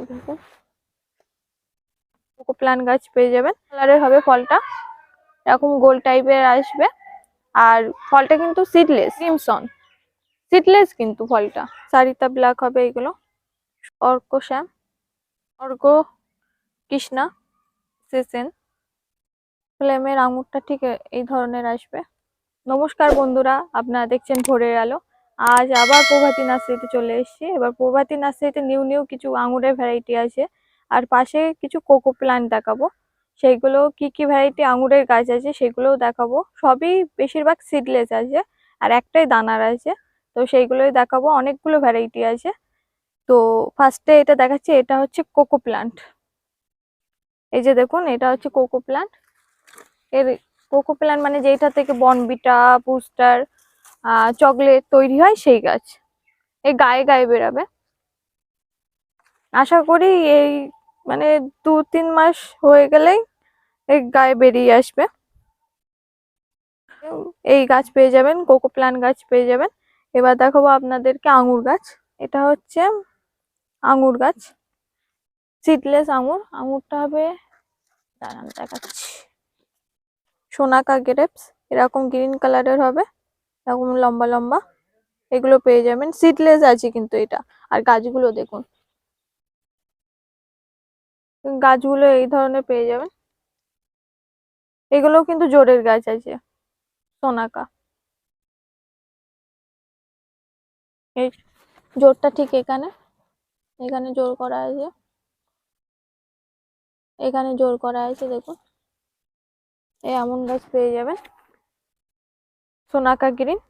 দেখুন cocoa plan গাছ পেয়ে যাবেন। কালারের হবে ফলটা। এরকম গোল টাইপের আসবে। আর ফলটা কিন্তু সিডলেস ক্রিমসন সিডলেস কিন্তু ফলটা। সারিতা ব্ল্যাক হবে এগুলো। অর্ক শ্যাম। অর্ক কৃষ্ণা। সেসেন। ফ্লেমের আঙুরটা ঠিক এই ধরনের আসবে। নমস্কার বন্ধুরা, আপনারা দেখছেন ভোরের আলো। আজ আবার প্রভাতী নার্সারিতে চলে এসেছি। এবার প্রভাতী নার্সারিতে নিউ নিউ কিছু আঙুরের ভ্যারাইটি আছে। আর পাশে কিছু কোকো প্ল্যান্ট দেখাবো। সেইগুলো কি কি ভ্যারাইটি আঙুরের গাছ আছে সেগুলোও দেখাবো। সবই বেশিরভাগ সিডলেস আছে আর একটাই দানার আছে। তো সেইগুলোই দেখাবো। অনেকগুলো ভ্যারাইটি আছে। তো ফার্স্টে এটা দেখাচ্ছি, এটা হচ্ছে কোকো প্ল্যান্ট এই যে দেখুন, এটা হচ্ছে কোকো প্ল্যান্ট এর কোকো প্ল্যান্ট মানে যেটা থেকে বনবিটা বুস্টার চকলেট তৈরি হয় সেই গাছ। এই গায়ে গায়ে বেরাবে। আশা করি এই মানে দু তিন মাস হয়ে গেলেই এই গায়ে বেরিয়ে আসবে। এই গাছ পেয়ে যাবেন কোকো প্ল্যান্ট গাছ পেয়ে যাবেন। এবার দেখাবো আপনাদেরকে আঙুর গাছ। এটা হচ্ছে আঙুর গাছ। সিডলেস আঙুর। আঙুরটা হবে, দাঁড়ান দেখাচ্ছি। সোনাকা গ্রেপস। এরকম গ্রিন কালারের হবে। এরকম লম্বা লম্বা, এগুলো পেয়ে যাবেন। সিডলেস আছে কিন্তু এটা। আর গাছগুলো দেখুন। গাছগুলো এই ধরনের পেয়ে যাবেন। এগুলো কিন্তু জোরের গাছ আছে, সোনাকা। এই জোরটা ঠিক এখানে। এখানে জোর করা আছে। এখানে জোর করা আছে, দেখুন। এই এমন গাছ পেয়ে যাবেন। সোনাকা গ্রিন।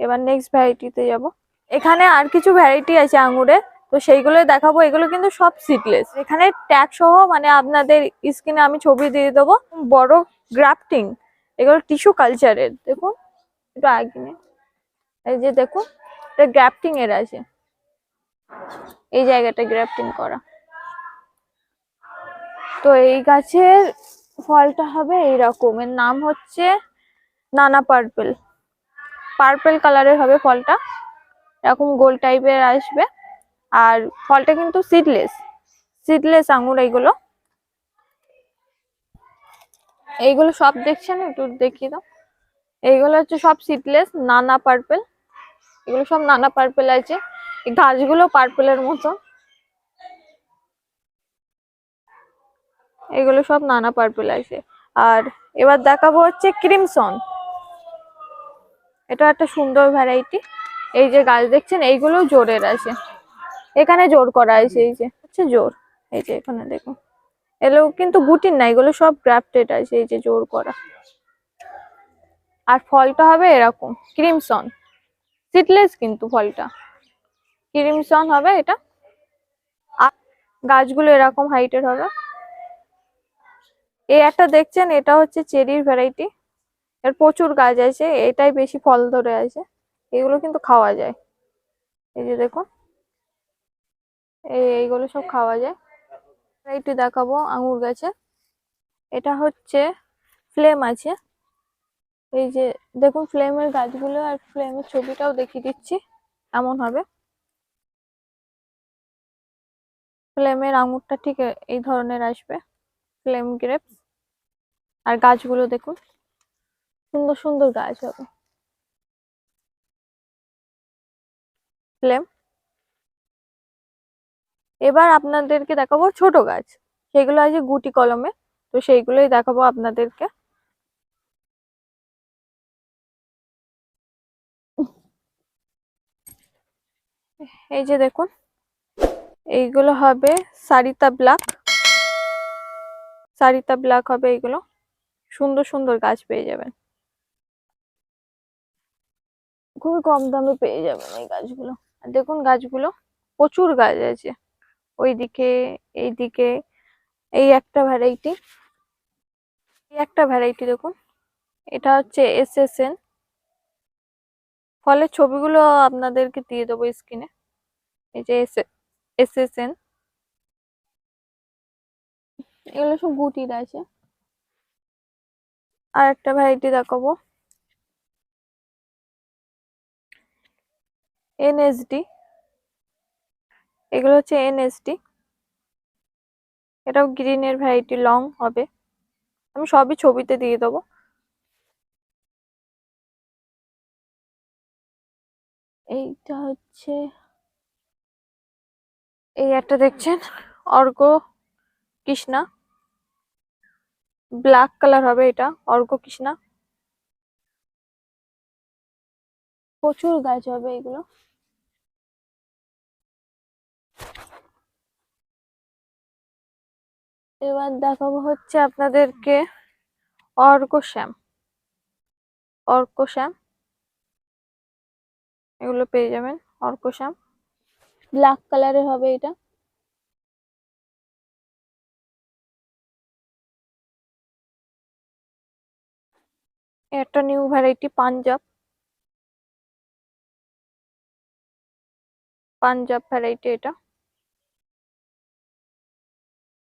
এবার নেক্সট ভ্যারাইটিতে যাব। এখানে আর কিছু ভ্যারাইটি আছে আঙুরে। তো সেইগুলোই দেখাবো। এগুলো কিন্তু সব সিডলেস এখানে ট্যাগ সহ মানে আপনাদের স্ক্রিনে আমি ছবি দিয়ে দেবো। বড় গ্রাফটিং এগুলো টিস্যু কালচারের দেখুন, একটু আগে। এই যে দেখুন, এটা গ্রাফটিং এর আছে। এই জায়গাটা গ্রাফটিং করা। তো এই গাছের ফলটা হবে এইরকম। এর নাম হচ্ছে নানা পার্পেল পার্পেল কালারের হবে ফলটা। এরকম গোল টাইপের আসবে। আর ফলটা কিন্তু সিডলেস সিডলেস আঙুর এইগুলো। এইগুলো সব দেখছেন? একটু দেখিয়ে দাও। এইগুলো হচ্ছে সব সিডলেস নানা পার্পেল এগুলো সব নানা পার্পেল আছে। এই গাছগুলো পার্পেলের মতো। এগুলো সব নানা পার্পেল আছে। আর এবার দেখাবো হচ্ছে ক্রিমসন এটা একটা সুন্দর ভ্যারাইটি এই যে গাছ দেখছেন, এইগুলো জোরের আছে এখানে জোর করা আছে এই যে, হচ্ছে জোর। এই যে এখানে দেখুন। এগুলো কিন্তু গুটির না, এগুলো সব গ্রাফটেড আছে, এই যে জোর করা। আর ফলটা হবে এরকম ক্রিমসন সিটলেস কিন্তু ফলটা। ক্রিমসন হবে এটা। আর গাছগুলো এরকম হাইটের হবে। এই একটা দেখছেন, এটা হচ্ছে চেরির ভ্যারাইটি এর প্রচুর গাছ আছে, এটাই বেশি ফল ধরে আছে, এগুলো কিন্তু খাওয়া যায়। এই যে দেখুন, এই এইগুলো সব খাওয়া যায়। ভ্যারাইটি দেখাবো আঙুর গাছে। এটা হচ্ছে ফ্লেম আছে। এই যে দেখুন, ফ্লেমের গাছগুলো আর ফ্লেমের ছবিটাও দেখিয়ে দিচ্ছি, এমন হবে। ফ্লেমের আঙুরটা ঠিক এই ধরনের আসবে, ফ্লেম গ্রেপস। আর গাছগুলো দেখুন। সুন্দর সুন্দর গাছ হবে। এবার আপনাদেরকে দেখাবো ছোট গাছ। সেগুলো আছে গুটি কলমে, তো সেইগুলোই দেখাবো আপনাদেরকে। এই যে দেখুন, এইগুলো হবে সারিতা ব্ল্যাক। সারিতা ব্ল্যাক হবে এইগুলো। সুন্দর সুন্দর গাছ পেয়ে যাবেন। খুবই কম দামে পেয়ে যাবেন এই গাছগুলো। আর দেখুন গাছগুলো, প্রচুর গাছ আছে। ওইদিকে, এইদিকে, এই একটা ভ্যারাইটি এই একটা ভ্যারাইটি দেখুন। এটা হচ্ছে এসএসএন ফলের ছবিগুলো আপনাদেরকে দিয়ে দেবো স্ক্রিনে। এই যে এসএসএন এগুলো সব গুটির আছে। আর একটা ভ্যারাইটি দেখাবো। এনএসডি এগুলো হচ্ছে এনএসডি এটাও গ্রিনের ভ্যারাইটি লং হবে। আমি সবই ছবিতে দিয়ে দেবো। এইটা হচ্ছে, এই একটা দেখছেন? অর্ক কৃষ্ণা। ব্ল্যাক কালার হবে এটা অর্ক কৃষ্ণা। প্রচুর গাছ হবে এগুলো। এবার দেখাবো হচ্ছে আপনাদেরকে অর্ক শ্যাম। অর্ক শ্যাম। এগুলো পেয়ে যাবেন, অর্ক শ্যাম। ব্ল্যাক কালারের হবে এটা। একটা new variety Punjab. Punjab variety এটা।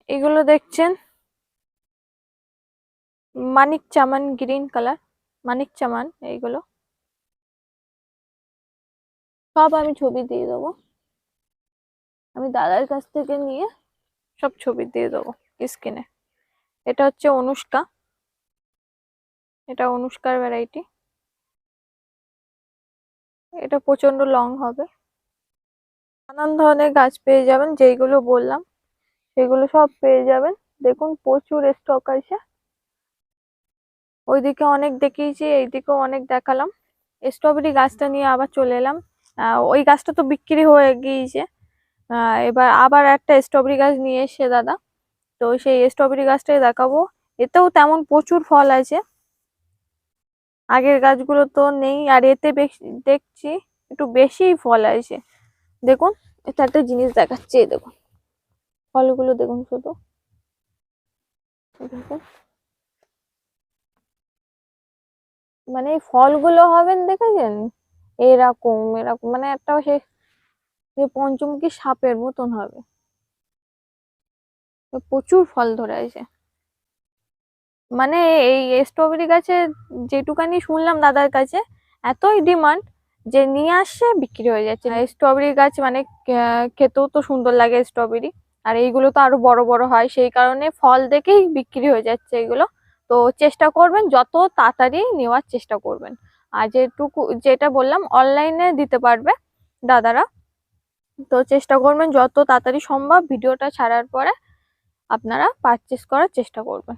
এগুলো দেখছেন? মানিক চামান গ্রিন কালার। মানিক চামান, এইগুলো। সব আমি ছবি দিয়ে দেবো। আমি দাদার কাছ থেকে নিয়ে সব ছবি দিয়ে দেবো স্ক্রিনে। এটা হচ্ছে অনুষ্কা। এটা অনুষ্কার ভ্যারাইটি এটা প্রচণ্ড লং হবে। নানান ধরনের গাছ পেয়ে যাবেন, যেইগুলো বললাম। সেগুলো সব পেয়ে যাবেন। দেখুন, প্রচুর স্টক আছে। ওইদিকে অনেক দেখিয়েছি, এইদিকেও অনেক দেখালাম। স্ট্রবেরি গাছটা নিয়ে আবার চলে এলাম। ওই গাছটা তো বিক্রি হয়ে গিয়েছে। এবার আবার একটা স্ট্রবেরি গাছ নিয়ে এসে দাদা। তো সেই স্ট্রবেরি গাছটাই দেখাবো। এতেও তেমন প্রচুর ফল আছে। আগের গাছগুলো তো নেই, আর এতে দেখছি একটু বেশিই ফল আছে। দেখুন, এটা একটা জিনিস দেখাচ্ছে, দেখুন। ফলগুলো দেখুন শুধু। মানে ফলগুলো হবেন দেখেছেন? এরকম এরকম মানে একটা সে পঞ্চমুখী সাপের মতন হবে। প্রচুর ফল ধরে আছে। মানে এই স্ট্রবেরি গাছে যেটুকানি শুনলাম দাদার কাছে, এতই ডিমান্ড যে নিয়ে আসছে বিক্রি হয়ে যাচ্ছে। স্ট্রবেরি গাছ মানে খেতেও তো সুন্দর লাগে স্ট্রবেরি আর এইগুলো তো আরও বড় বড় হয়। সেই কারণে ফল দেখেই বিক্রি হয়ে যাচ্ছে এগুলো। তো চেষ্টা করবেন, যত তাড়াতাড়ি নেওয়ার চেষ্টা করবেন। আর যেটুকু, যেটা বললাম অনলাইনে দিতে পারবে দাদারা। তো চেষ্টা করবেন, যত তাড়াতাড়ি সম্ভব ভিডিওটা ছাড়ার পরে আপনারা পারচেস করার চেষ্টা করবেন।